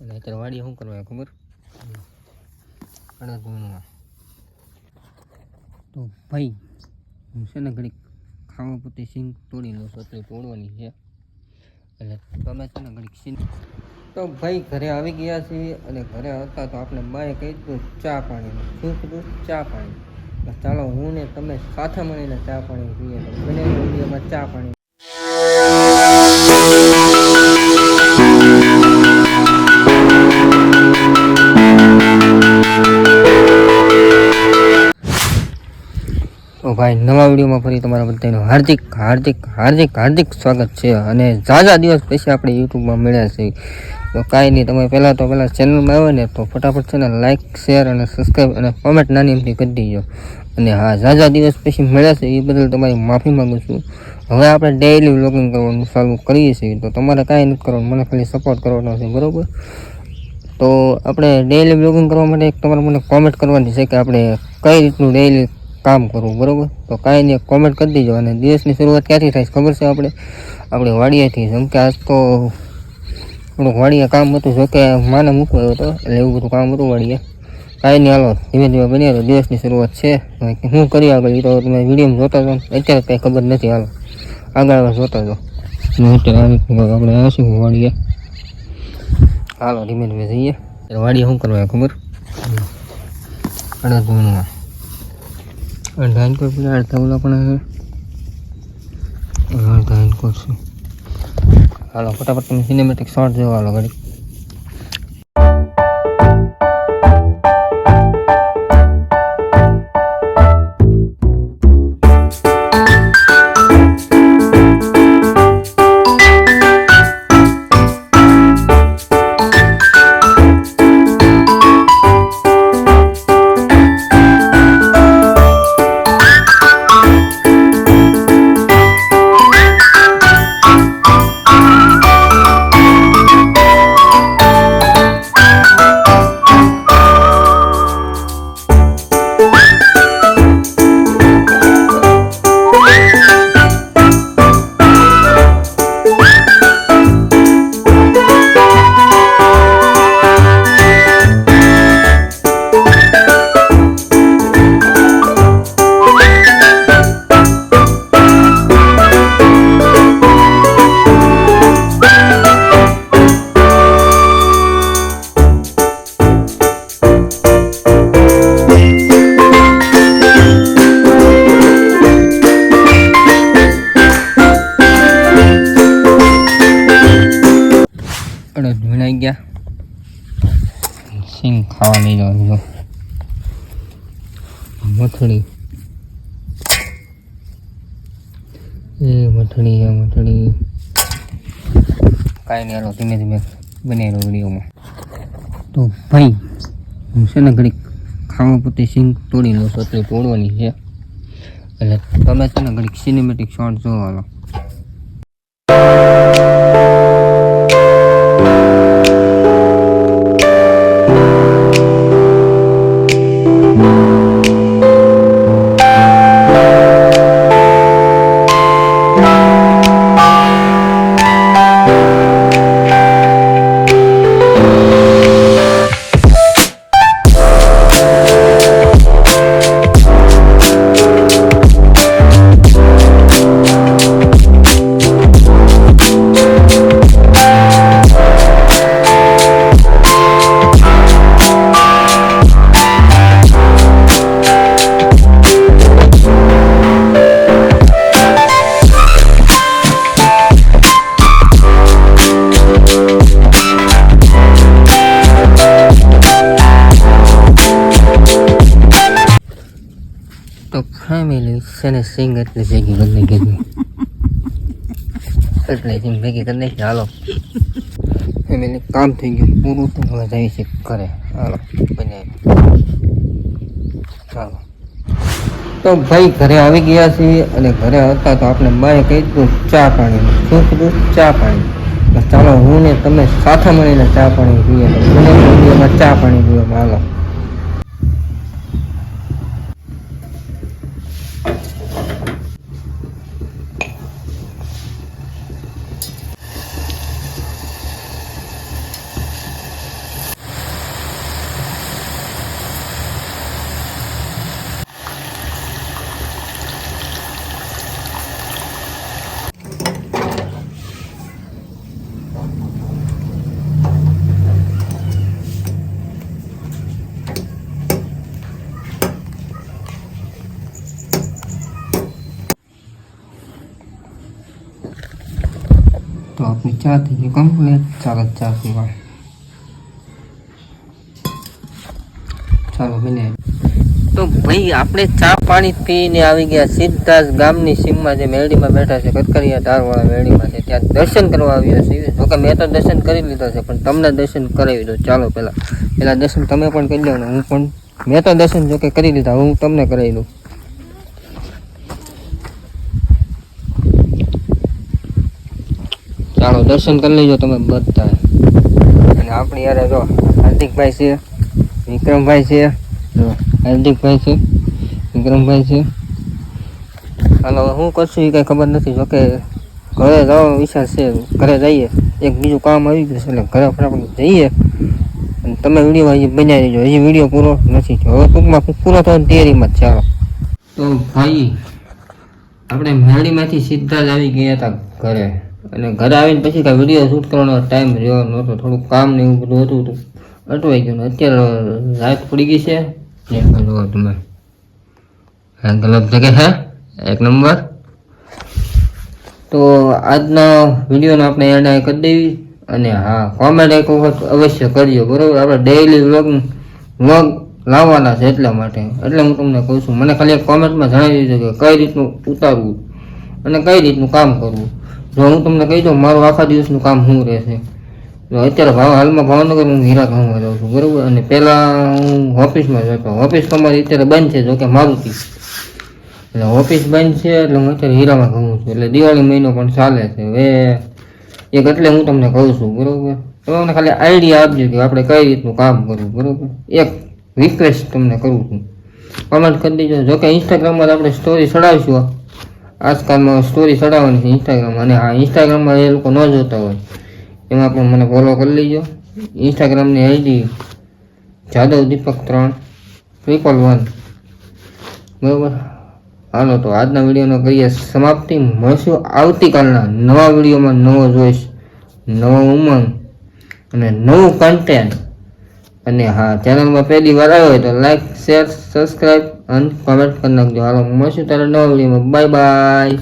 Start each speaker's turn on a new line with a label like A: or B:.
A: અને અત્યારે વાડીએ શું કરવા ખબર? અડદ વીણવા. તો ભાઈ, હું છે ને ઘડીક ખાવા પૂરતી સિંગ તોડી લઉં છું એટલે તોડવાની છે. એટલે તમે છે ને ઘડીક સિંગ તો ભાઈ, ઘરે આવી ગયા છીએ અને ઘરે હતા તો આપણે બાએ કહી દીધું ચા પાણી શું કીધું? ચા પાણી. ચાલો હું ને તમે સાથે મળીને ચા પાણી પીએ. તો બંને ચા પાણી ભાઈ, નવા વિડીયોમાં ફરી તમારા બધાનું હાર્દિક હાર્દિક હાર્દિક હાર્દિક સ્વાગત છે અને ઝાઝા દિવસ પછી આપણે યુટ્યુબમાં મળ્યા છે તો કાંઈ નહીં, તમે પહેલાં તો પહેલાં ચેનલમાં આવ્યો ને તો ફટાફટ છે ને લાઇક શેર અને સબસ્ક્રાઈબ અને કોમેન્ટ નાની એમથી કરી દીજો. અને હા, ઝાઝા દિવસ પછી મળ્યા છે એ બદલ તમારી માફી માગું છું. હવે આપણે ડેઇલી વ્લોગિંગ કરવાનું ચાલુ કરીએ છીએ. તો તમારે કાંઈ નથી કરવાનું, મને ખાલી સપોર્ટ કરવાનો છે, બરાબર? તો આપણે ડેઇલી બ્લોગિંગ કરવા માટે એક તમારે મને કોમેન્ટ કરવાની છે કે આપણે કઈ રીતનું ડેઇલી કામ કરવું બરાબર? તો કાંઈ નહીં કોમેન્ટ કરી દેજો અને દિવસની શરૂઆત ક્યાંથી થાય ખબર છે આપણે? આપણે વાડિયાથી જેમ કે આજ તો થોડુંક વાડિયા કામ હતું જોકે માને મૂકવો હતો, એટલે એવું બધું કામ હતું વાડીએ. કાંઈ નહીં, હાલો, ધીમે ધીમે બની રહ્યો દિવસની શરૂઆત છે. હું કરી આગળ એ તો તમે વીડિયો જોતા છો અત્યારે કંઈ ખબર નથી, હાલો. આગળ આગળ જોતા છો આપણે આવીશું વાડીએ? હાલો, ધીમે ધીમે જઈએ. વાડીએ શું કરવા ખબર? અડદ અડધા ઇનકોટ પેલા અડધા ઓલા પણ અડધા ઇનકોટ છે હાલો, ફટાફટ તમે સિનેમેટિક શોર્ટ જોવા હાલો ઘડી સિંગ ખાવા નહીં જવાનું જો. મથડી એ મથળી એ મથળી. કાંઈ નહીં ધીમે ધીમે બને રહ્યો વિડીયોમાં તો ભાઈ, હું છે ને ઘડીક ખાવા પોતે સિંગ તોડી લઉં છું એટલે તોડવાની છે. એટલે તમે છે ને ઘડીક સિનેમેટિક શોર્ટ જોવા તો ફેમિલી છે ને સિંગ એટલે ભેગી કરી નાખી એટલે સિંગ ભેગી કરી નાખી, હાલો. ફેમિલી, કામ થઈ ગયું. પૂરું તો હવે જાય છે ઘરે. હાલો બને ચાલો તો ભાઈ ઘરે આવી ગયા છીએ અને ઘરે હતા તો આપણે બાએ કહી દીધું, ચા પાણી શું કીધું? ચા પાણી. ચાલો હું ને તમે સાથે મળીને ચા પાણી પીએ. ચા પાણી પીવામાં. હાલો. આપણી ચા થઈ ગઈ કમ્પ્લીટ ચાલો ચા પીવા ચાલો બને તો ભાઈ, આપણે ચા પાણી પીને આવી ગયા સીધા જ ગામની સીમમાં જે મેરડીમાં બેઠા છે કટકરિયા ધારવાળા મેળીમાં છે. ત્યાં દર્શન કરવા આવ્યા છીએ જોકે મેં તો દર્શન કરી લીધા છે, પણ તમને દર્શન કરાવી દો ચાલો પહેલાં. પહેલાં દર્શન તમે પણ કરી લો ને હું પણ મેં તો દર્શન જોકે કરી લીધા, હું તમને કરાવી દઉં. ચાલો દર્શન કરી લેજો તમે બધા અને આપણે યાર જો હાર્દિકભાઈ છે, વિક્રમભાઈ છે હાર્દિકભાઈ છે, વિક્રમભાઈ છે. હાલો, હું કરશું એ કાંઈ ખબર નથી જોકે ઘરે જવાનો વિચાર છે, ઘરે જઈએ. એક બીજું કામ આવી ગયું છે, એટલે ઘરે ફટાફટ જઈએ. અને તમે વીડિયો હજી બનાવી દેજો, હજી વીડિયો પૂરો નથી હવે ટૂંકમાં પૂરો થવાની તૈયારીમાં જ ચાલો તો ભાઈ, આપણે મેળીમાંથી સીધા જ આવી ગયા હતા ઘરે. અને ઘરે આવીને પછી કાંઈ વીડિયો શૂટ કરવાનો ટાઈમ રહ્યો નહોતો થોડુંક કામ ને એવું બધું હતું હતું અટવાઈ ગયું અત્યારે રાત પડી ગઈ છે. ને જો તમે હા ગલત જગ્યા હે એક નંબર? તો આજના વિડીયોને આપણે એને કરી દેવી અને હા કોમેન્ટ એક વખત અવશ્ય કરજો બરોબર? આપણે ડેઇલી વ્લોગ વ્લોગ લાવવાના છે એટલા માટે. એટલે હું તમને કહું છું મને ખાલી કોમેન્ટમાં જણાવી દીધું કે કઈ રીતનું ઉતારવું અને કઈ રીતનું કામ કરવું. જો હું તમને કહી દઉં, મારું આખા દિવસનું કામ શું રહેશે જો અત્યારે ભાવ હાલમાં ભાવનગર હું હીરા ગામમાં જાઉં છું, બરોબર? અને પહેલાં હું ઓફિસમાં જતો ઓફિસ તમારી અત્યારે બંધ છે, જોકે મારુતિ. એટલે ઓફિસ બંધ છે, એટલે હું અત્યારે હીરામાં ઘઉં છું. એટલે દિવાળી મહિનો પણ ચાલે છે. હવે એક એટલે હું તમને કહું છું, બરાબર? તમે મને ખાલી આઈડિયા આપજો કે આપણે કઈ રીતનું કામ કરવું, બરાબર? એક રિક્વેસ્ટ તમને કરું છું. કમેન્ટ કરી દેજો. જોકે ઇન્સ્ટાગ્રામમાં આપણે સ્ટોરી ચડાવીશું. આજકાલમાં સ્ટોરી ચડાવવાની છે ઇન્સ્ટાગ્રામ અને હા ઇન્સ્ટાગ્રામમાં એ લોકો ન જોતા હોય. એમાં પણ મને ફોલો કરી લેજો. ઇન્સ્ટાગ્રામની આઈડી જાદવ દીપક ત્રણ ટ્રિપલ વન બરાબર? હાલો, તો આજના વિડીયોનો કરીએ સમાપ્તિ. મળશું આવતીકાલના નવા વિડીયોમાં નવો જોઈશ નવો ઉમંગ અને નવું કન્ટેન્ટ અને હા ચેનલમાં પહેલી વાર આવ્યો હોય તો લાઈક શેર સબસ્ક્રાઈબ અને કમેન્ટ કરી નાખજો. હાલો મળશું ત્યારે નવા વિડીયોમાં. Bye bye